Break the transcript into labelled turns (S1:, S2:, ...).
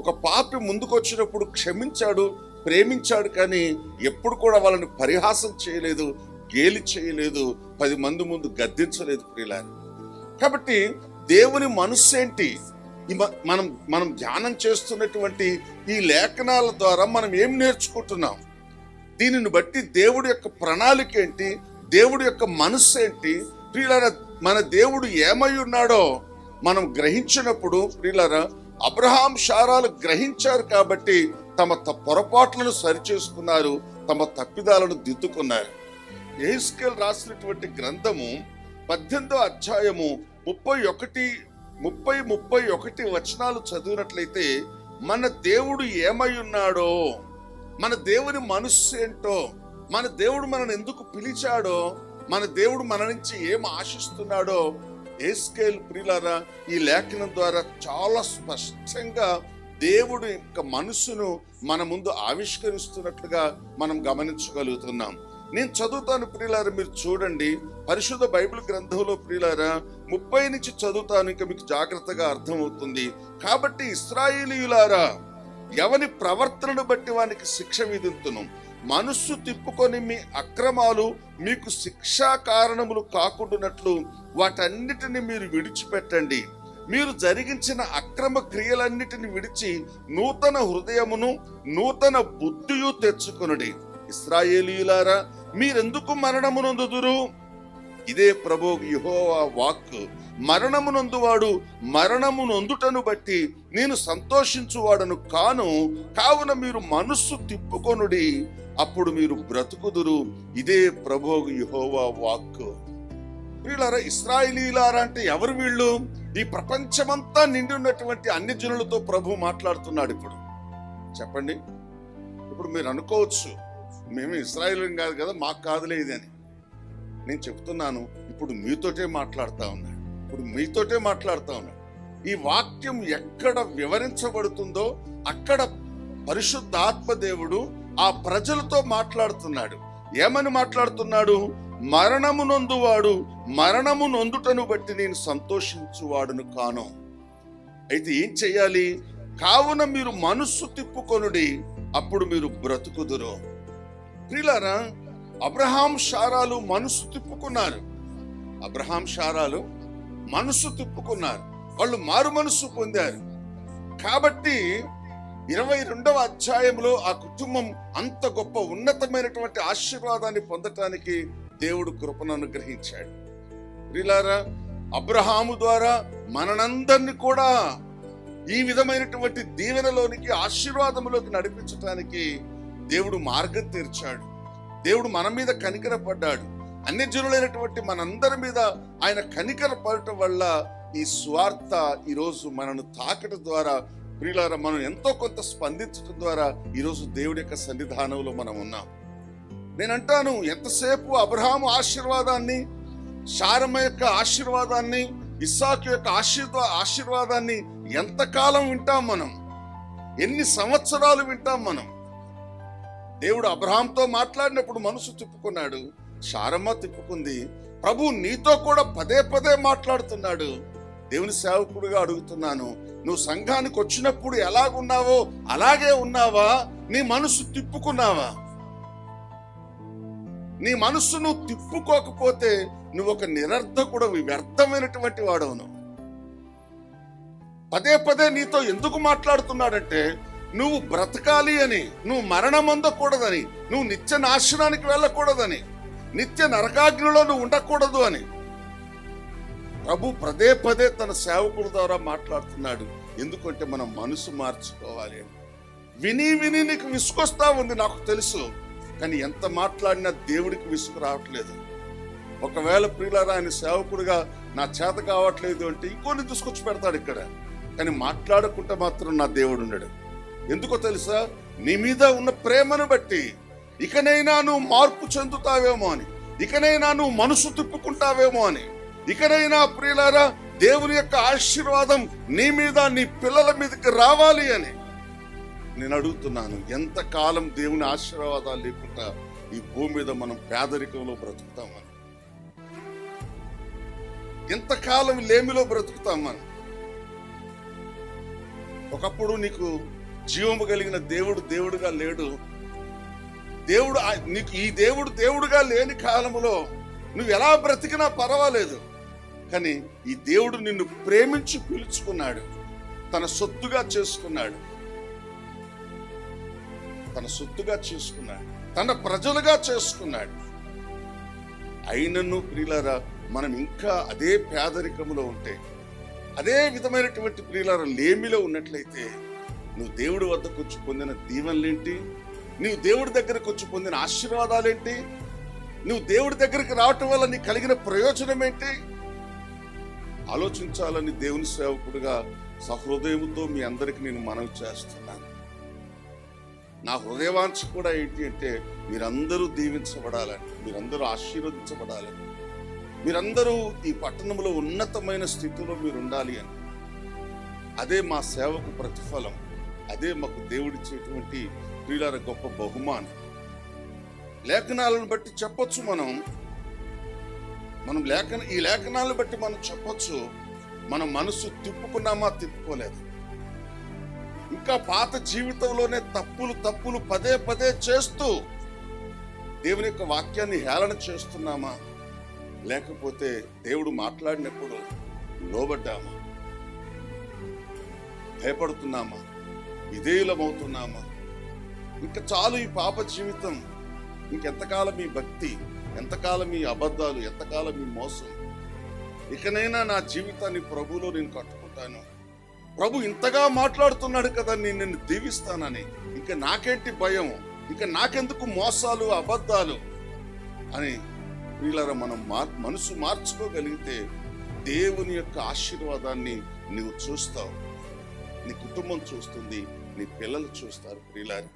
S1: ఒక పాపి ముందుకొచ్చినప్పుడు క్షమించాడు ప్రేమించాడు కానీ ఎప్పుడు కూడా వాళ్ళని పరిహాసం చేయలేదు గేలి చేయలేదు పది మంది ముందు గద్దించలేదు ప్రియులారి. కాబట్టి దేవుని మనస్సు ఏంటి? మనం మనం ధ్యానం చేస్తున్నటువంటి ఈ లేఖనాల ద్వారా మనం ఏం నేర్చుకుంటున్నాం? దీనిని బట్టి దేవుడి యొక్క ప్రణాళిక ఏంటి? దేవుడి యొక్క మనస్సు ఏంటి? ప్రియులారా మన దేవుడు ఏమై ఉన్నాడో మనం గ్రహించినప్పుడు ప్రియులారా అబ్రహాం శారాలు గ్రహించారు కాబట్టి తమ పొరపాట్లను సరిచేసుకున్నారు తమ తప్పిదాలను దిద్దుకున్నారు. ఏస్కేల్ రాసినటువంటి గ్రంథము పద్దెనిమిదో అధ్యాయము ముప్పై ఒకటి ముప్పై ముప్పై ఒకటి వచనాలు చదివినట్లయితే మన దేవుడు ఏమై ఉన్నాడో మన దేవుని మనస్సు ఏంటో మన దేవుడు మనల్ని ఎందుకు పిలిచాడో మన దేవుడు మన నుంచి ఏం ఆశిస్తున్నాడో ఏస్కేల్ ప్రిలారా ఈ లేఖనం ద్వారా చాలా స్పష్టంగా దేవుడు యొక్క మనసును మన ముందు ఆవిష్కరిస్తున్నట్లుగా మనం గమనించగలుగుతున్నాం. నేను చదువుతాను ప్రియులారా మీరు చూడండి. పరిశుద్ధ బైబిల్ గ్రంథంలో ప్రియులారా ముప్పై నుంచి చదువుతాను ఇంకా మీకు జాగ్రత్తగా అర్థమవుతుంది. కాబట్టి ఇస్రాయేలీయులారా ఎవని ప్రవర్తనను బట్టి వానికి శిక్ష విధింతును? మనస్సు తిప్పుకొని మీ అక్రమాలు మీకు శిక్షా కారణములు కాకుండానట్లు వాటన్నిటిని మీరు విడిచిపెట్టండి. మీరు జరిగించిన అక్రమ క్రియలన్నిటిని విడిచి నూతన హృదయమును నూతన బుద్ధియు తెచ్చుకొనుడి. ఇస్రాయేలీలారా మీరెందుకు మరణమునందుదురు? ఇదే ప్రభు యెహోవా వాక్ మరణము నొందువాడు మరణము నొందుటను బట్టి నేను సంతోషించువాడను కాను కావున మీరు మనస్సు తిప్పుకొనుడి అప్పుడు మీరు బ్రతుకుదురు. ఇదే ప్రభు యెహోవా వాక్ వీళ్ళారా ఇస్రాయిలీలారా అంటే ఎవరు వీళ్ళు? ఈ ప్రపంచమంతా నిండి ఉన్నటువంటి అన్ని జనులతో ప్రభు మాట్లాడుతున్నాడు ఇప్పుడు. చెప్పండి. ఇప్పుడు మీరు అనుకోవచ్చు మేము ఇస్రాయిల్ కాదు కదా మాకు కాదులే ఇది అని నేను చెప్తున్నాను ఇప్పుడు మీతోటే మాట్లాడుతా ఉన్నాడు. ఇప్పుడు మీతోటే మాట్లాడుతా ఉన్నాడు. ఈ వాక్యం ఎక్కడ వివరించబడుతుందో అక్కడ పరిశుద్ధాత్మ దేవుడు ఆ ప్రజలతో మాట్లాడుతున్నాడు. ఏమని మాట్లాడుతున్నాడు? మరణము నొందువాడు మరణము నొందుటను బట్టి నేను సంతోషించువాడును కాను. అయితే ఏం చెయ్యాలి కావున మీరు మనస్సు తిప్పుకొనుడి అప్పుడు మీరు బ్రతుకుదురు. ప్రియులారా అబ్రహాం శారాలు మనసు తిప్పుకున్నారు. అబ్రహాం శారాలు మనసు తిప్పుకున్నారు. వాళ్ళు మారు మనసు పొందారు. కాబట్టి ఇరవై రెండవ అధ్యాయంలో ఆ కుటుంబం అంత గొప్ప ఉన్నతమైనటువంటి ఆశీర్వాదాన్ని పొందటానికి దేవుడు కృపను అనుగ్రహించాడు. ప్రియులారా అబ్రహాము ద్వారా మననందరిని కూడా ఈ విధమైనటువంటి దీవెనలోనికి ఆశీర్వాదములోకి నడిపించటానికి దేవుడు మార్గం తెరిచాడు. దేవుడు మన మీద కనికరపడ్డాడు. అన్ని జనులైనటువంటి మనందరి మీద ఆయన కనికర పడటం వల్ల ఈ స్వార్థ ఈరోజు మనను తాకటం ద్వారా ప్రియులారా మనం ఎంతో కొంత స్పందించడం ద్వారా ఈరోజు దేవుడి యొక్క సన్నిధానంలో మనం ఉన్నాం. నేను అంటాను ఎంతసేపు అబ్రహాము ఆశీర్వాదాన్ని శారమ యొక్క ఆశీర్వాదాన్ని ఇస్సాకు యొక్క ఆశీర్వా ఆశీర్వాదాన్ని ఎంతకాలం వింటాం మనం? ఎన్ని సంవత్సరాలు వింటాం మనం? దేవుడు అబ్రహాంతో మాట్లాడినప్పుడు మనసు తిప్పుకున్నాడు శారమ్మ తిప్పుకుంది ప్రభు నీతో కూడా పదే పదే మాట్లాడుతున్నాడు. దేవుని సేవకుడిగా అడుగుతున్నాను నువ్వు సంఘానికి వచ్చినప్పుడు ఎలాగున్నావో అలాగే ఉన్నావా? నీ మనసు తిప్పుకున్నావా? నీ మనస్సు నువ్వు తిప్పుకోకపోతే నువ్వు ఒక నిరర్ధకుడు వ్యర్థమైనటువంటి వాడవు పదే పదే నీతో ఎందుకు మాట్లాడుతున్నాడంటే నువ్వు బ్రతకాలి అని నువ్వు మరణం అందకూడదని నువ్వు నిత్య నాశనానికి వెళ్ళకూడదని నిత్య నరకాగ్నిలో నువ్వు ఉండకూడదు అని. ప్రభు పదే పదే తన సేవకుల ద్వారా మాట్లాడుతున్నాడు. ఎందుకంటే మనం మనసు మార్చుకోవాలి అని. విని విని నీకు విసుకొస్తా ఉంది నాకు తెలుసు. కానీ ఎంత మాట్లాడినా దేవుడికి విసుగు రావట్లేదు. ఒకవేళ ప్రియులారా ఆయన సేవకుడిగా నా చేత కావట్లేదు అంటే ఇంకోని తీసుకొచ్చి పెడతాడు ఇక్కడ. కానీ మాట్లాడకుంటే మాత్రం నా దేవుడు ఉండడు. ఎందుకో తెలుసా? నీ మీద ఉన్న ప్రేమను బట్టి. ఇకనైనా నువ్వు మార్పు చెందుతావేమో అని. ఇకనైనా నువ్వు మనసు తిప్పుకుంటావేమో అని. ఇకనైనా ప్రియులారా దేవుని యొక్క ఆశీర్వాదం నీ మీద నీ పిల్లల మీదకి రావాలి అని. నేను అడుగుతున్నాను ఎంతకాలం దేవుని ఆశీర్వాదాలు లేకుండా ఈ భూమి మీద మనం పేదరికంలో బ్రతుకుతామని ఎంతకాలం లేమిలో బ్రతుకుతాం మనం ఒకప్పుడు నీకు జీవము కలిగిన దేవుడు దేవుడుగా లేడు. దేవుడు నీకు ఈ దేవుడు దేవుడుగా లేని కాలములో నువ్వు ఎలా బ్రతికినా పర్వాలేదు. కానీ ఈ దేవుడు నిన్ను ప్రేమించి పిలుచుకున్నాడు. తన సొత్తుగా చేసుకున్నాడు. తన సొత్తుగా చేసుకున్నాడు. తన ప్రజలుగా చేసుకున్నాడు. అయినను ప్రియులారా మనం ఇంకా అదే పేదరికములో ఉంటే అదే విధమైనటువంటి ప్రియులారా లేమిలో ఉన్నట్లయితే నువ్వు దేవుడి వద్దకు వచ్చి పొందిన దీవెనలేంటి? నువ్వు దేవుడి దగ్గరకు వచ్చి పొందిన ఆశీర్వాదాలేంటి? నువ్వు దేవుడి దగ్గరికి రావటం వల్ల నీకు కలిగిన ప్రయోజనం ఏంటి ఆలోచించాలని దేవుని సేవకుడిగా సహృదయంతో మీ అందరికి నేను మనవి చేస్తున్నాను. నా హృదయవాంఛ కూడా ఏంటి అంటే మీరందరూ దీవించబడాలని మీరందరూ ఆశీర్వదించబడాలని మీరందరూ ఈ పట్టణంలో ఉన్నతమైన స్థితిలో మీరు ఉండాలి అని. అదే మా సేవకు ప్రతిఫలం. అదే మాకు దేవుడిచ్చేటువంటి క్రీడల గొప్ప బహుమానం. లేఖనాలను బట్టి చెప్పొచ్చు మనం. మనం లేఖన ఈ లేఖనాలను బట్టి మనం చెప్పొచ్చు. మన మనసు తిప్పుకున్నామా తిప్పుకోలేదు. ఇంకా పాత జీవితంలోనే తప్పులు తప్పులు పదే పదే చేస్తూ దేవుని యొక్క వాక్యాన్ని హేళన చేస్తున్నామా? లేకపోతే దేవుడు మాట్లాడినప్పుడు లోబడ్డామా? భయపడుతున్నామా? విధేయులమవుతున్నామా. ఇంకా చాలు ఈ పాప జీవితం. ఇంకెంతకాలం ఈ భక్తి ఎంతకాలం ఈ అబద్ధాలు ఎంతకాలం ఈ మోసం? ఇకనైనా నా జీవితాన్ని ప్రభులో నేను కట్టుకుంటాను. ప్రభు ఇంతగా మాట్లాడుతున్నాడు కదా నేను నిన్ను దీవిస్తానని. ఇంకా నాకేంటి భయం? ఇంకా నాకెందుకు మోసాలు అబద్ధాలు? అని వీళ్ళరా మనం మార్ మనసు మార్చుకోగలిగితే దేవుని యొక్క ఆశీర్వాదాన్ని నువ్వు చూస్తావు. నీ కుటుంబం చూస్తుంది. నీ పిల్లలు చూస్తారు ప్రియులారి